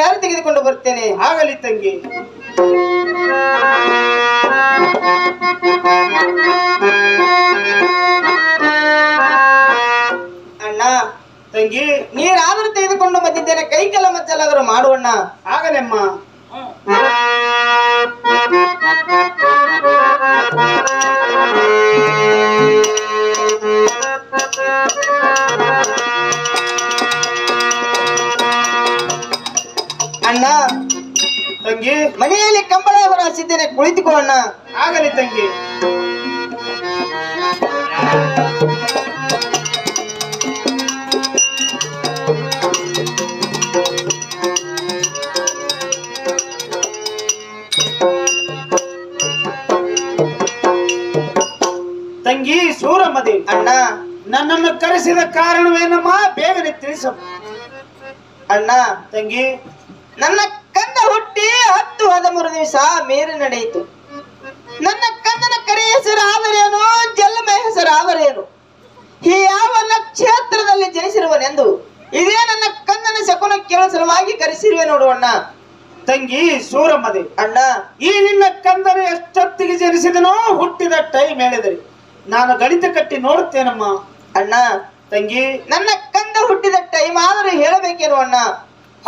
ನೀರಾರು ತೆಗೆದುಕೊಂಡು ಬರ್ತೇನೆ? ಆಗಲಿ ತಂಗಿ. ಅಣ್ಣ, ತಂಗಿ ನೀರಾದರೂ ತೆಗೆದುಕೊಂಡು ಬಂದಿದ್ದೇನೆ. ಕೈ ಕೆಲ ಮಚ್ಚಲಾದರೂ ಮಾಡುವಣ್ಣ ಆಗಲೆಮ್ಮ ಅಣ್ಣ ಆಗಲಿ ತಂಗಿ. ತಂಗಿ ಸೂರಮ್ಮದಿ ಅಣ್ಣ, ನನ್ನನ್ನು ಕರೆಸಿದ ಕಾರಣವೇನಮ್ಮ? ಬೇಗನೆ ತಿಳಿಸು ಅಣ್ಣ, ತಂಗಿ, ನನ್ನ ಕಂದ ಹುಟ್ಟಿ ಹತ್ತು ಹದಿಮೂರು ದಿವಸ ಮೇಲೆ ನಡೆಯಿತು. ನನ್ನ ಕಂದನ ಕರೆ ಹೆಸರು ಆದರೇನು? ಜನ್ಮ ಹೆಸರು ಆವರೇನು ಈ ಯಾವ ನಕ್ಷೇತ್ರದಲ್ಲಿ ಜನಿಸಿರುವನೆಂದು ಇದೇ ನನ್ನ ಕಂದನ ಶಕುನ ಕೇಳುವ ಸಲುವಾಗಿ ಕರೆಸಿರುವೆ ನೋಡುವಣ್ಣ ತಂಗಿ ಸೂರಮ್ಮದೇ. ಅಣ್ಣ. ಈ ನಿನ್ನ ಕಂದನ ಎಷ್ಟೊತ್ತಿಗೆ ಜನಿಸಿದನೋ ಹುಟ್ಟಿದ ಟೈಮ್ ಹೇಳಿದ್ರಿ. ನಾನು ಗಣಿತ ಕಟ್ಟಿ ನೋಡುತ್ತೇನಮ್ಮ. ಅಣ್ಣ. ತಂಗಿ. ನನ್ನ ಕಂದ ಹುಟ್ಟಿದ ಟೈಮ್ ಆದರೂ ಹೇಳಬೇಕೇನು ಅಣ್ಣ?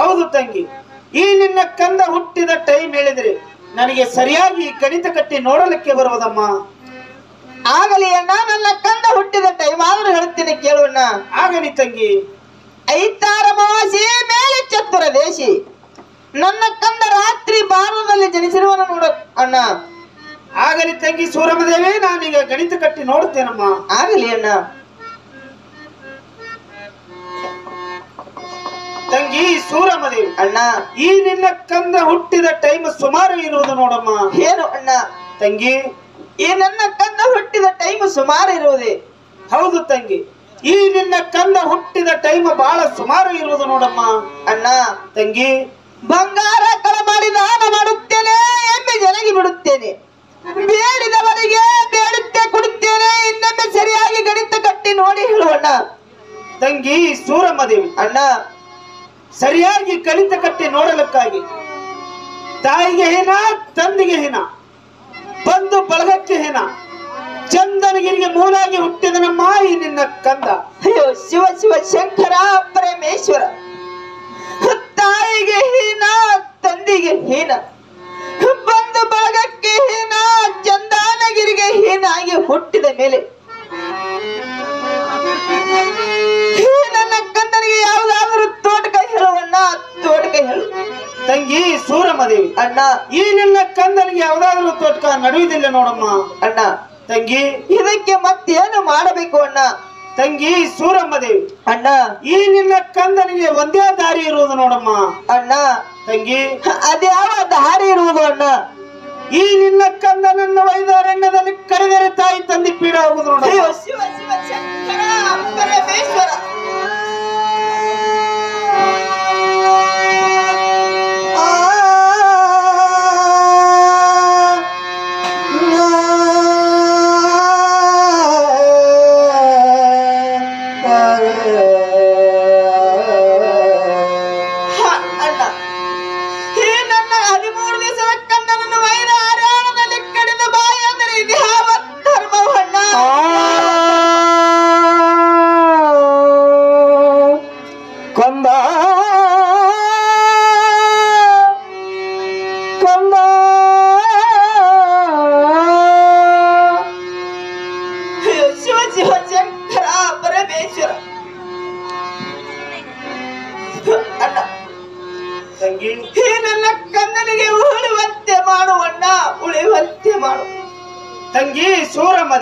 ಹೌದು ತಂಗಿ. ಈ ನಿನ್ನ ಕಂದ ಹುಟ್ಟಿದ ಟೈಮ್ ಹೇಳಿದ್ರಿ. ನನಗೆ ಸರಿಯಾಗಿ ಗಣಿತ ಕಟ್ಟಿ ನೋಡಲಿಕ್ಕೆ ಬರುವುದಮ್ಮ? ಆಗಲಿ ಅಣ್ಣ ನನ್ನ ಕಂದ ಹುಟ್ಟಿದ ಟೈಮ್ ಆದರೂ ಹೇಳುತ್ತೇನೆ ಕೇಳುವಣ್ಣ ಆಗಲಿ ತಂಗಿ. ಐತಾರ ಮಾಸಿ ಮೇಲೆ ಚತುರ ದೇಶಿ. ನನ್ನ ಕಂದ ರಾತ್ರಿ ಬಾರದಲ್ಲಿ ಜನಿಸಿರುವ ನೋಡ ಅಣ್ಣ. ಆಗಲಿ ತಂಗಿ ಸೂರಮದೇವಿ ನಾನೀಗ ಗಣಿತ ಕಟ್ಟಿ ನೋಡುತ್ತೇನಮ್ಮ ಆಗಲಿ ಅಣ್ಣ. ತಂಗಿ ಸೂರಮದೇವಿ. ಅಣ್ಣ. ಈ ನಿನ್ನ ಕಂದ ಹುಟ್ಟಿದ ಟೈಮ್ ಸುಮಾರು ಇರುವುದು ನೋಡಮ್ಮ. ಏನು ಅಣ್ಣ? ತಂಗಿ. ಈ ನನ್ನ ಕಂದ ಹುಟ್ಟಿದ ಟೈಮ್ ಸುಮಾರು ಇರುವುದೇ? ಹೌದು ತಂಗಿ. ಈ ನಿನ್ನ ಕಂದ ಹುಟ್ಟಿದ ಟೈಮ್ ಬಹಳ ಸುಮಾರು ಇರುವುದು ನೋಡಮ್ಮ. ಅಣ್ಣ. ತಂಗಿ. ಬಂಗಾರ ಕಳ ಮಾಡಿ ದಾನ ಮಾಡುತ್ತೇನೆ ಎಮ್ಮೆ ಜನಗಿ ಬಿಡುತ್ತೇನೆ. ಬೇಡಿದವರಿಗೆ ಬೇಡುತ್ತೆ ಕೊಡುತ್ತೇನೆ ಇನ್ನೊಮ್ಮೆ ಸರಿಯಾಗಿ ಗಣಿತ ಕಟ್ಟಿ ನೋಡಿ ಹೇಳುವಣ್ಣ ತಂಗಿ ಸೂರಮ್ಮ ದೇವಿ ಅಣ್ಣ. ಸರಿಯಾಗಿ ಕಲಿತ ಕಟ್ಟಿ ನೋಡಲಕ್ಕಾಗಿ. ತಾಯಿಗೆ ಹೀನ ತಂದಿಗೆ ಹೀನ ಬಂದು ಬಳಗಕ್ಕೆ ಹೀನ ಚಂದನಗಿರಿಗೆ ಮೂಲಾಗಿ ಹುಟ್ಟಿದನಮ್ಮ ಈ ನಿನ್ನ ಕಂದ. ಅಯ್ಯೋ, ಶಿವ ಶಿವ, ಶಂಕರ, ಪರಮೇಶ್ವರ. ತಾಯಿಗೆ ಹೀನ ತಂದಿಗೆ ಹೀನ ಬಂದು ಬಳಗಕ್ಕೆ ಹೀನ ಚಂದನಗಿರಿಗೆ ಹೀನಾಗಿ ಹುಟ್ಟಿದ ಮೇಲೆ ಸೂರಮ್ಮ ದೇವಿ ಅಣ್ಣ ಈ ನಿನ್ನ ಕಂದನಿಗೆ ಯಾವ್ದಾದ್ರು ತೋಟಕ ನಡೆಯುವುದಿಲ್ಲ ನೋಡಮ್ಮ. ಅಣ್ಣ ತಂಗಿ ಇದಕ್ಕೆ ಮತ್ತೇನು ಮಾಡಬೇಕು ಅಣ್ಣ? ತಂಗಿ ಸೂರಮ್ಮ ದೇವಿ. ಅಣ್ಣ. ಈ ನಿನ್ನ ಕಂದನಿಗೆ ಒಂದೇ ದಾರಿ ಇರುವುದು ನೋಡಮ್ಮ. ಅಣ್ಣ. ತಂಗಿ. ಅದ್ಯಾವ ದಾರಿ ಇರುವುದು ಅಣ್ಣ? ಈ ನಿನ್ನ ಕಂದನನ್ನು ವೈದಾರಣ್ಯದಲ್ಲಿ ಕರೆದರೆ ತಾಯಿ ತಂದೆ ಪೀಡ ಹೋಗುದು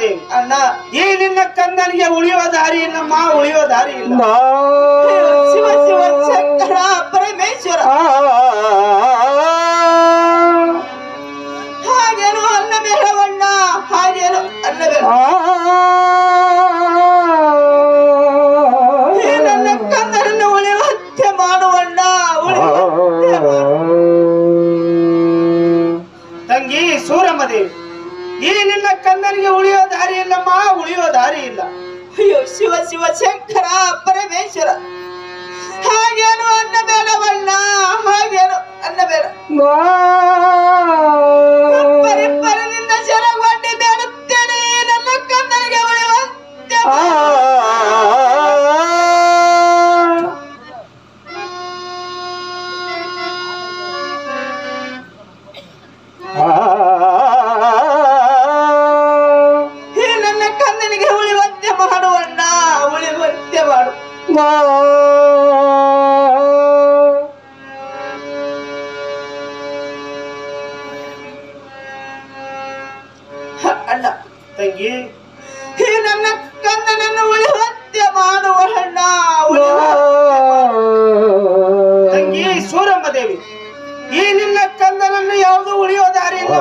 ಅಣ್ಣ. ಈ ನಿನ್ನ ಕಂದನಿಗೆ ಉಳಿಯುವ ದಾರಿ ಇಲ್ಲಮ್ಮ ಉಳಿಯುವ ದಾರಿ ಇಲ್ಲ. ಶಿವ ಶಿವ ಶಂಕರ ಪರಮೇಶ್ವರ. ದಾರಿ ಇಲ್ಲ ಅಯ್ಯೋ ಶಿವ ಶಿವ ಶಂಕರ ಪರಮೇಶ್ವರ. ಹಾಗೇನು ಅನ್ನ ಬೇಡವಣ್ಣ ಹಾಗೇನು ಅನ್ನ ಬೇಡ ಅಣ್ಣ ತಂಗಿ. ಈ ನನ್ನ ಕಂದನನ್ನು ಉಳಿ ಹತ್ಯೆ ಮಾಡುವ ಮಾಡು. ತಂಗಿ ಸೂರಮ್ಮದೇವಿ ಈ ನಿನ್ನ ಕಂದನನ್ನು ಯಾವುದು ಉಳಿಯೋ ದಾರಿ ಇಲ್ಲ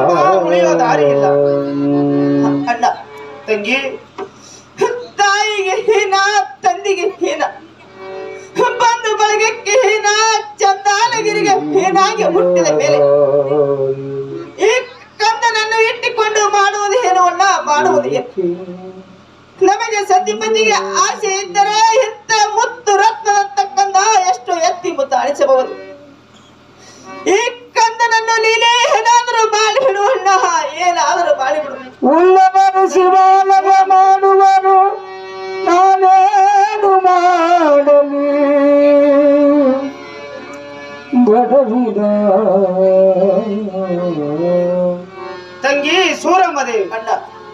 ಉಳಿಯೋ ದಾರಿ ಇಲ್ಲ. ಅಣ್ಣ ತಂಗಿ. ತಾಯಿಗೆ ಹೀನ ತಂದಿಗೆ ಹೀನ. ಬಂದು ಬಳಗಕ್ಕೆ ಹೀನ ಚಂದಾಲಗಿರಿಗೆ ಹೀನಾಗಿ ಹುಟ್ಟಿದ ಮೇಲೆ. ಈ ಕಂದನನ್ನು ಇಟ್ಟುಕೊಂಡು ಮಾಡುವುದು ಅಲ್ಲ? ಮಾಡುವುದು ನಮಗೆ ಸತಿಪತಿಗೆ ಆಸೆ ಇದ್ದರೆ ಇಂಥ ಮುತ್ತು ರತ್ನದ ಎಷ್ಟು ಎತ್ತಿ ಮುತ್ತು ಅಳಿಸಬಹುದು? ಈ ಕಂದನನ್ನು ನೀನೇ ಏನಾದರೂ ಮಾಡಿಬಿಡು ಅಣ್ಣ. ಏನಾದರೂ ಮಾಡಿಬಿಡು ಉಳ್ಳವರು ಶಿವಾಲಯ ಮಾಡುವರು, ನಾನೇನು ಮಾಡಲಿ? ಬಡವಿದ ತಂಗಿ ಸೂರಮ್ಮದೇವಿ ಅಣ್ಣ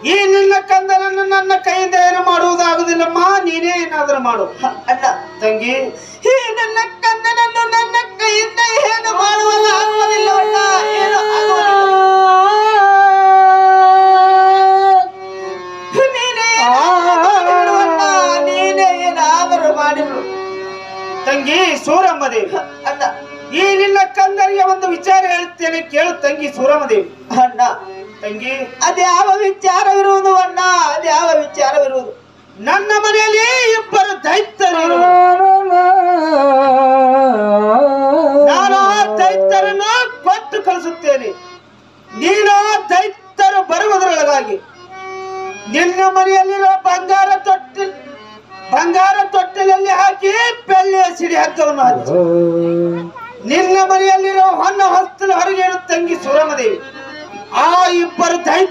ಈ ನಿನ್ನ ಕಂದನನ್ನು ನನ್ನ ಕೈಯಿಂದ ಏನು ಮಾಡುವುದಾಗುದಿಲ್ಲಮ್ಮ? ನೀನೇ ಏನಾದರೂ ಮಾಡು. ಅಣ್ಣ ತಂಗಿ ಈ ನನ್ನ ಕಂದನನ್ನು ನನ್ನ ಕೈಯಿಂದ ಏನು ಮಾಡುವುದಾಗುವುದಿಲ್ಲ ಆಗುವುದಿಲ್ಲವಣ್ಣ ಏನು ನೀನೇ ಏನಾದರೂ ಅಣ್ಣ, ಮಾಡಿಬಿಡು ತಂಗಿ ಸೂರಮ್ಮದೇವಿ ಅಣ್ಣ ಈ ನಿನ್ನ ಕಂದನಿಗೆ ಒಂದು ವಿಚಾರ ಹೇಳುತ್ತೇನೆ ಕೇಳು ತಂಗಿ ಸೂರಮ್ಮದೇವಿ ಅಣ್ಣ ತಂಗಿ. ಅದ್ಯಾವ ವಿಚಾರವಿರುವುದು ಅಣ್ಣ? ಅದ್ಯಾವ ವಿಚಾರವಿರುವುದು? ನನ್ನ ಮನೆಯಲ್ಲಿ ಇಬ್ಬರು ದೈತ್ಯರು. ನಾನು ಆ ದೈತ್ಯರನ್ನು ಕೊಟ್ಟು ಕಳಿಸುತ್ತೇನೆ. ನೀನು ದೈತ್ಯರು ಬರುವುದರೊಳಗಾಗಿ ನಿನ್ನ ಮನೆಯಲ್ಲಿರೋ ಬಂಗಾರ ತೊಟ್ಟಿಲ್ ಬಂಗಾರ ತೊಟ್ಟಿಲಲ್ಲಿ ಹಾಕಿ ಬೆಳ್ಳಿಯ ಸಿಡಿ ಹಗ್ಗವನ್ನು ಹಚ್ಚಿ ನಿನ್ನ ಮನೆಯಲ್ಲಿರೋ ಹೊನ್ನ ಹೊಸ್ತಲು ಹೊರಗೆ ತಂಗಿ ಸುರಮದೇವಿ. ಆ ಇಬ್ಬರು ದೈತ್ಯರ